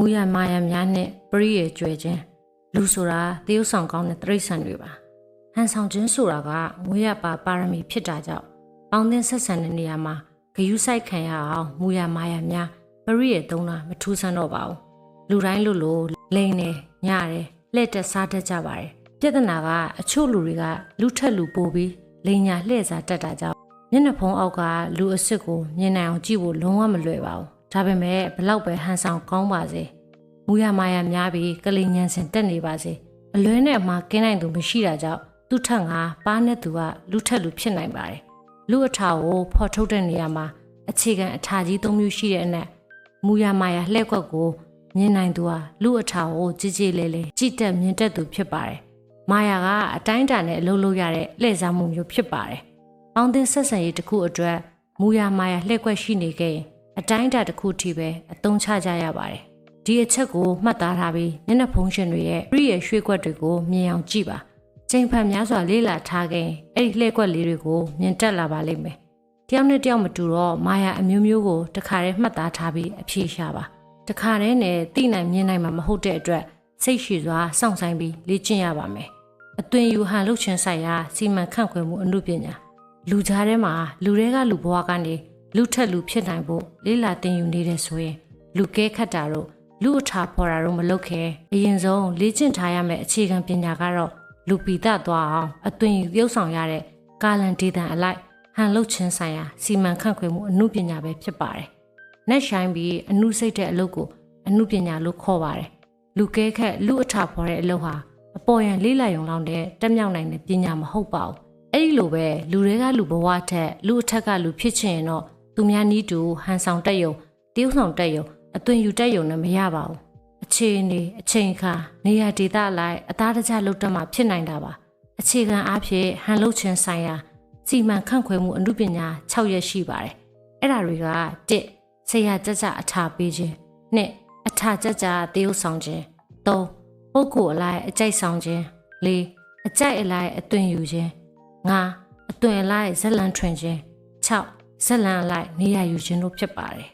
မူရမာယာများနှင့်ပရိယေကျွဲခြင်းလူဆိုတာတရုပ်ဆောင်ကောင်းတဲ့တရိษံတွေပါဟန်ဆောင်ခြင်းဆိုတာကမွေးရပါပါရမီဖြစ်တာကြောင့်ပေါင်းသင်းဆက်ဆံတဲ့နေရာမှာဂယုစိုက်ခံရအောင်မူရမာယာများပရိယေသုံးတာမထူးဆန်းတော့ပါဘူးလူတိုင်းလူလိုလိန်နေညတယ်လှည့်တက်စားတတ်ကြပါတယ်ပြဿနာကအချို့လူတွေကလူထက်လူပိုပြီးလိန်ညာလှည့်စားတတ်တာကြောင့်မျက်နှာဖုံးအောက်ကလူအစ်စ်ကိုမြင်နိုင်အောင်ကြည့်ဖို့လုံးဝမလွယ်ပါဘူး ဒါပေမဲ့ဘလောက်ပဲဟန်ဆောင်ကောင်းပါစေမူရမာယာများပြီးကလေးညံစင်တက်နေပါစေအလွဲနဲ့အမှားကင်းနိုင်သူမရှိတာကြောင့်သူ့ထက်ငါပါးနဲ့သူကလူထက်လူဖြစ်နိုင်ပါတယ်လူအထာကိုဖော်ထုတ်တဲ့နေရာမှာအခြေခံအထာကြီးသုံးမျိုးရှိတဲ့အနက်မူရမာယာလှည့်ကွက်ကိုမြင်နိုင်သူဟာလူအထာကိုကြည်ကြည်လေးလေးကြည်တက်မြင်တက်သူဖြစ်ပါတယ်မာယာကအတိုင်းအတာနဲ့အလုပ်လုပ်ရတဲ့လှည့်စားမှုမျိုးဖြစ်ပါတယ်ပေါင်းသင်းဆက်ဆံရေးတစ်ခုအတွက်မူရမာယာလှည့်ကွက်ရှိနေခဲ့ရင် အတိုင်းအတာတစ်ခုထိပဲအသုံးချကြရပါတယ်ဒီအချက်ကိုမှတ်သားထားပြီးမျက်နှာဖုံးရှင်တွေရဲ့ပြည့်ရဲ့ရွှေကွက်တွေကိုမြင်အောင်ကြည့်ပါချိန်ဖန်များစွာလေးလာထားခဲ့ရင်အဲ့ဒီလှည့်ကွက်လေးတွေကိုမြင်တက်လာပါလိမ့်မယ်တယောက်နဲ့တယောက်မတူတော့မာယာအမျိုးမျိုးကိုတခါတည်းမှတ်သားထားပြီးအဖြေရှာပါတခါတည်းနဲ့သိနိုင်မြင်နိုင်မှာမဟုတ်တဲ့အတွက်စိတ်ရှည်စွာစောင့်ဆိုင်ပြီးလေ့ကျင့်ရပါမယ်အသွင်ယူဟန်လှုပ်ခြင်းဆိုင်ရာစီမံခန့်ခွဲမှုအမှုပညာလူကြားထဲမှာလူတွေကလူဘဝကနေ လူထက်လူဖြစ်နိုင်ဖို့လေးလာတင်ယူနေတဲ့ဆိုရင်လူကဲခတ်တာတို့လူအထာဖော်တာတော့မလုပ်ခဲအရင်ဆုံးလေ့ကျင့်ထားရမယ့်အခြေခံပညာကတော့လူပီတသွားအောင်အသွင်ယူရုပ်ဆောင်ရတဲ့ကာလန်ဒေသန်အလိုက်ဟန်လုတ်ချင်းဆိုင်ရာစီမံခန့်ခွဲမှုအမှုပညာပဲဖြစ်ပါတယ်။နက်ရှိုင်းပြီးအမှုစိတ်တဲ့အလုပ်ကိုအမှုပညာလို့ခေါ်ပါတယ်။လူကဲခက်လူအထာဖော်တဲ့အလုပ်ဟာအပေါ်ယံလေးလာယုံလောက်တဲ့တက်မြောက်နိုင်တဲ့ပညာမဟုတ်ပါဘူး။အဲ့ဒီလိုပဲလူတွေကလူဘဝထက်လူအထက်ကလူဖြစ်ချင်ရင်တော့ သူများနီးတူဟန်ဆောင်တက်ယုံတရုပ်ဆောင်တက်ယုံအသွင်ယူတက်ယုံနဲ့မရပါဘူးအခြေအနေအချိန်အခါနေရာဒေသအလိုက်အသားတကျလုတ်တက်မှဖြစ်နိုင်တာပါအခြေခံအားဖြင့်ဟန်လုတ်ခြင်းဆိုင်ရာစီမံခန့်ခွဲမှုအမှုပညာ6ရက်ရှိပါတယ်အဲ့ဒါတွေက1ဆရာကြကြအထာပေးခြင်း2အထာကြကြတရုပ်ဆောင်ခြင်း3ပုဂ္ဂိုလ်အလိုက်အကြိုက်ဆောင်ခြင်း4အကြိုက်အလိုက်အသွင်ယူခြင်း5အသွင်အလိုက်ဇက်လန်ထွင်ခြင်း6 ဇက်လန်အလိုက်နေရာယူခြင်းတို့ဖြစ်ပါတယ်